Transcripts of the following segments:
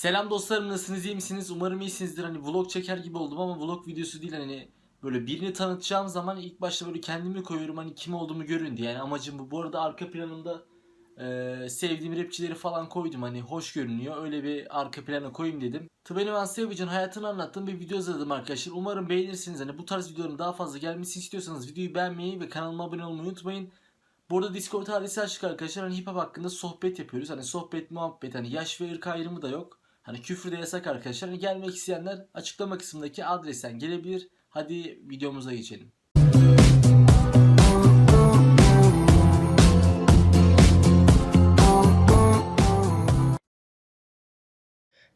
Selam dostlarım nasılsınız iyi misiniz? Umarım iyisinizdir. Hani vlog çeker gibi oldum ama vlog videosu değil hani böyle birini tanıtacağım zaman ilk başta böyle kendimi koyuyorum hani kim olduğumu görün diye. Yani amacım bu. Bu arada arka planımda e, sevdiğim rapçileri falan koydum hani hoş görünüyor. Öyle bir arka plana koyayım dedim. Twenty One Savage'ın hayatını anlattığım bir video hazırladım arkadaşlar. Umarım beğenirsiniz. Hani bu tarz videoların daha fazla gelmesini istiyorsanız videoyu beğenmeyi ve kanalıma abone olmayı unutmayın. Bu arada Discord adresi açtık arkadaşlar. Hani hip hop hakkında sohbet yapıyoruz. Hani sohbet muhabbet hani yaş ve ırk ayrımı da yok. Hani küfür de yasak arkadaşlar. Hani gelmek isteyenler açıklama kısmındaki adresten gelebilir. Hadi videomuza geçelim.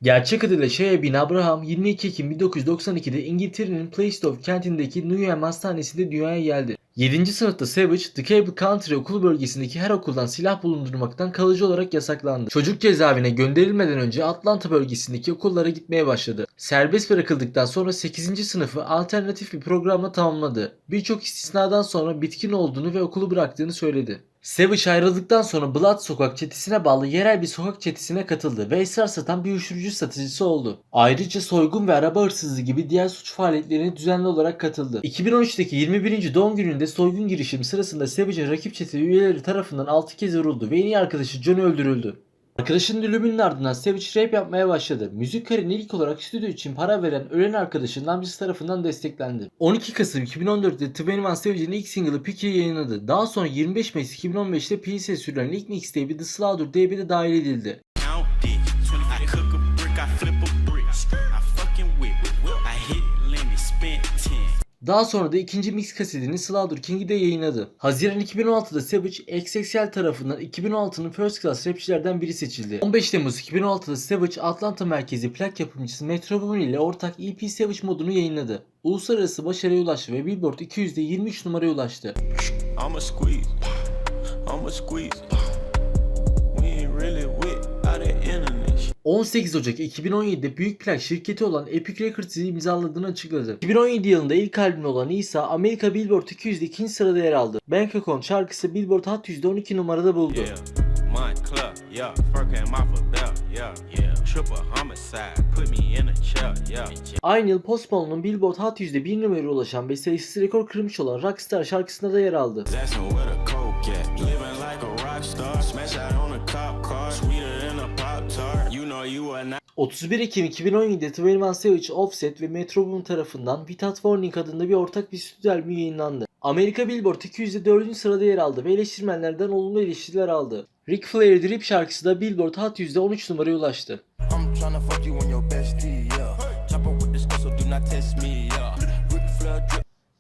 Gerçek adıyla Shea bin Abraham 22 Ekim 1992'de İngiltere'nin Plaistow kentindeki Newham Hastanesi'nde dünyaya geldi. 7. sınıfta Savage, The Cable Country okul bölgesindeki her okuldan silah bulundurmaktan kalıcı olarak yasaklandı. Çocuk cezaevine gönderilmeden önce Atlanta bölgesindeki okullara gitmeye başladı. Serbest bırakıldıktan sonra 8. sınıfı alternatif bir programla tamamladı. Birçok istisnadan sonra bitkin olduğunu ve okulu bıraktığını söyledi. Savage ayrıldıktan sonra Blood sokak çetesine bağlı yerel bir sokak çetesine katıldı ve esrar satan bir uyuşturucu satıcısı oldu. Ayrıca soygun ve araba hırsızlığı gibi diğer suç faaliyetlerine düzenli olarak katıldı. 2013'teki 21. doğum gününde soygun girişimi sırasında Savage'ın rakip çete üyeleri tarafından 6 kez vuruldu ve en iyi arkadaşı John öldürüldü. Arkadaşının ölümünün ardından Savage rap yapmaya başladı. Müzik kariyerine ilk olarak stüdyo için para veren ölen arkadaşının amcası tarafından desteklendi. 12 Kasım 2014'te 21 Savage'in ilk single'ı Picky'yi yayınladı. Daha sonra 25 Mayıs 2015'te PS'e sürülen ilk mixtape'i The Slaughter DB'de dahil edildi. Daha sonra da ikinci mix kasetini Slaughter King'i de yayınladı. Haziran 2016'da Savage XXL tarafından 2016'nın First Class rapçilerden biri seçildi. 15 Temmuz 2016'da Savage Atlanta merkezi plak yapımcısı Metro Boomin ile ortak EP Savage modunu yayınladı. Uluslararası başarıya ulaştı ve Billboard 200'de 23 numaraya ulaştı. I'ma squeeze. I'ma squeeze. We ain't really 18 Ocak 2017'de büyük plak şirketi olan Epic Records'ı imzaladığını açıkladı. 2017 yılında ilk albümü olan İsa Amerika Billboard 200'de ikinci sırada yer aldı. Bank Account şarkısı Billboard Hot 100'de 12 numarada buldu. Yeah. Aynı yıl Post Malone'un Billboard Hot 100'de 1 numaraya ulaşan ve sayısız rekor kırmış olan Rockstar şarkısında da yer aldı. 31 Ekim 2017'de 21 Savage, Offset ve Metro Boomin tarafından Without Warning adında bir ortak bir stüdyo albümü yayınlandı. Amerika Billboard 200'de 4. sırada yer aldı ve eleştirmenlerden olumlu eleştiriler aldı. Ric Flair Drip şarkısı da Billboard Hot 100'de 13 numaraya ulaştı.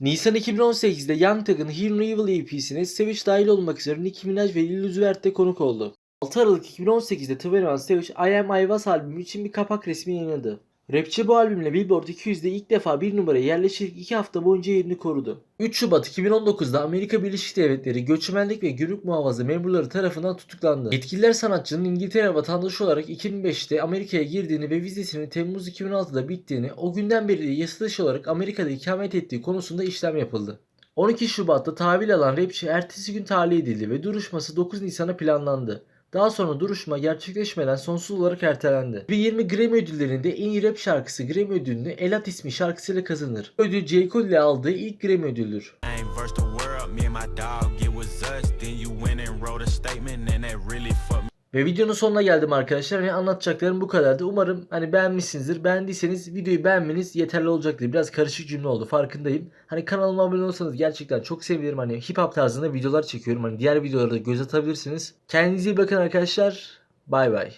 Nisan 2018'de Young Thug'ın Hear No Evil EP'sine Savage dahil olmak üzere Nicki Minaj ve Lil Uzi Vert de konuk oldu. 6 Aralık 2018'de 21 Savage I Am I Was albümü için bir kapak resmi yayınladı. Rapçi bu albümle Billboard 200'de ilk defa bir numaraya yerleşerek 2 hafta boyunca yerini korudu. 3 Şubat 2019'da Amerika Birleşik Devletleri Göçmenlik ve Gümrük Muhafaza memurları tarafından tutuklandı. Yetkililer sanatçının İngiltere vatandaşı olarak 2005'te Amerika'ya girdiğini ve vizesinin Temmuz 2016'da bittiğini, o günden beri yasa dışı olarak Amerika'da ikamet ettiği konusunda işlem yapıldı. 12 Şubat'ta tahvil alan rapçi ertesi gün tahliye edildi ve duruşması 9 Nisan'a planlandı. Daha sonra duruşma gerçekleşmeden sonsuz olarak ertelendi. 2020 Grammy ödüllerinde en iyi rap şarkısı Grammy ödülünü Elat ismi şarkısıyla kazanır. Ödül J. Cole ile aldığı ilk Grammy ödülüdür. Ve videonun sonuna geldim arkadaşlar. Hani anlatacaklarım bu kadardı. Umarım hani beğenmişsinizdir. Beğendiyseniz videoyu beğenmeniz yeterli olacaktır. Biraz karışık cümle oldu farkındayım. Hani kanalıma abone olursanız gerçekten çok sevinirim. Hani hip hop tarzında videolar çekiyorum. Hani diğer videolara da göz atabilirsiniz. Kendinize iyi bakın arkadaşlar. Bay bay.